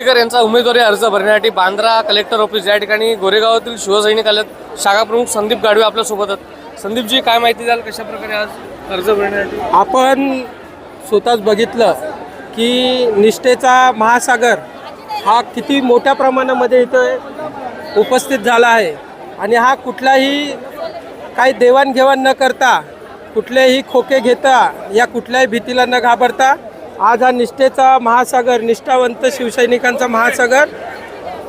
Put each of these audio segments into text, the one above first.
केसरकर यांचा उमेदवारी अर्ज भरण्यासाठी बांद्रा कलेक्टर ऑफिस या ठिकाणी गोरेगावातील शिवसैनिक शाखा प्रमुख संदीप गाडवे आपल्यासोबत आहेत. संदीपजी काय माहिती द्याल कशा प्रकारे आज अर्ज भरण्यासाठी? आपण स्वतःच बघितलं की निष्ठेचा महासागर हा किती मोठ्या प्रमाणामध्ये इथं उपस्थित झाला आहे. आणि हा कुठलाही काही देवाणघेवाण न करता कुठलेही खोके घेता या कुठल्याही भीतीला न घाबरता आज हा निष्ठेचा महासागर निष्ठावंत शिवसैनिकांचा महासागर.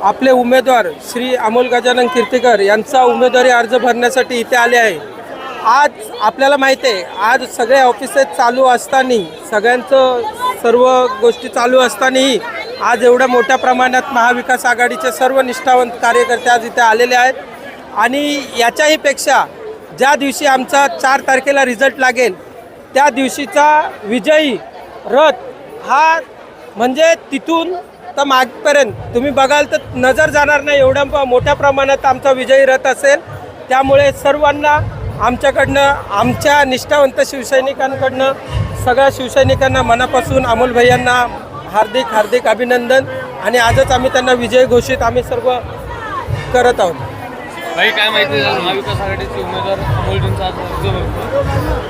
आपले उमेदवार श्री अमोल गजानन कीर्तीकर यांचा उमेदवारी अर्ज भरण्यासाठी इथे आले आहे. आज आपल्याला माहिती आहे आज सगळे ऑफिसेस चालू असताना सगळ्यांचं सर्व गोष्टी चालू असतानाही आज एवढ्या मोठ्या प्रमाणात महाविकास आघाडीचे सर्व निष्ठावंत कार्यकर्ते आज इथे आलेले आहेत. आणि याच्याही पेक्षा ज्या दिवशी आमचा चार तारखेला रिझल्ट लागेल त्या दिवशीचा विजयी रथ हा म्हणजे तिथून तर मागपर्यंत. तुम्ही बघाल तर नजर जाणार नाही एवढ्या मोठ्या प्रमाणात आमचा विजयी रथ असेल. त्यामुळे सर्वांना आमच्याकडनं आमच्या निष्ठावंत शिवसैनिकांकडनं सगळ्या शिवसैनिकांना मनापासून अमोल भैयांना हार्दिक हार्दिक अभिनंदन. आणि आजच आम्ही त्यांना विजय घोषित आम्ही सर्व करत आहोत. काही काय माहिती महाविकास आघाडीचे उमेदवार अमोलजींचा आज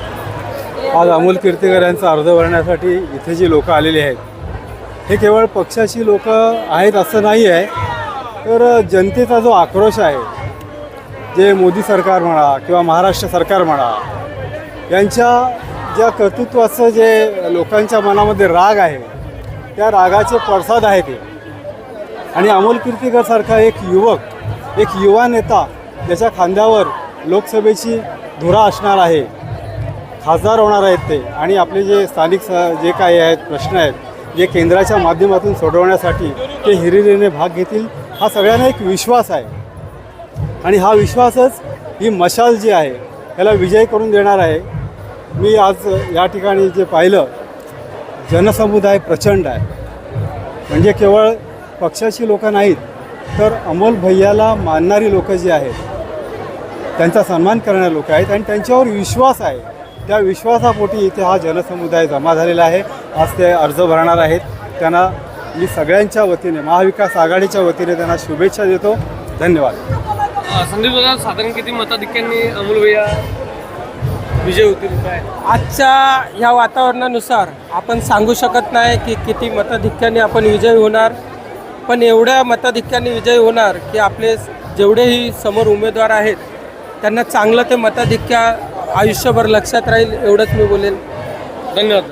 आज अमोल कीर्तीकर यांचा अर्ज भरण्यासाठी इथे जी लोकं आलेली आहेत हे केवळ पक्षाची लोक आहेत असं नाही आहे तर जनतेचा जो आक्रोश आहे जे मोदी सरकार म्हणा किंवा महाराष्ट्र सरकार म्हणा यांच्या ज्या कर्तृत्वाचं जे लोकांच्या मनामध्ये राग आहे त्या रागाचे पडसाद आहे ते. आणि अमोल कीर्तीकरसारखा एक युवक एक युवा नेता ज्याच्या खांद्यावर लोकसभेची धुरा असणार आहे खासदार होणार आहेत ते. आणि आपले जे स्थानिक स- जे काही आहेत प्रश्न आहेत जे केंद्राच्या माध्यमातून सोडवण्यासाठी ते हिरिरीने भाग घेतील हा सगळ्यांना एक विश्वास आहे. आणि हा विश्वासच ही मशाल जी आहे याला विजय करून देणार आहे. मी आज या ठिकाणी जे पाहिलं जनसमुदाय प्रचंड आहे. म्हणजे केवळ पक्षाची लोकं नाहीत तर अमोल भैयाला मानणारी लोकं जी आहेत त्यांचा सन्मान करणारे लोक आहेत आणि त्यांच्यावर विश्वास आहे. त्या विश्वासापोटी इथे हा जनसमुदाय जमा झालेला आहे आज ते अर्ज भरणार आहेत त्यांना मी सगळ्यांच्या वतीने महाविकास आघाडीच्या वतीने त्यांना शुभेच्छा देतो. धन्यवाद. संदीप दादा साधारण किती मताधिक्यांनी अमोल भैया विजय होतील काय? आजच्या ह्या वातावरणानुसार आपण सांगू शकत नाही की किती मताधिक्याने आपण विजयी होणार पण एवढ्या मताधिक्याने विजयी होणार की आपले जेवढेही समोर उमेदवार आहेत त्यांना चांगलं ते मताधिक्या आयुष्यभर लक्षात राहील एवढंच मी बोलेन. धन्यवाद.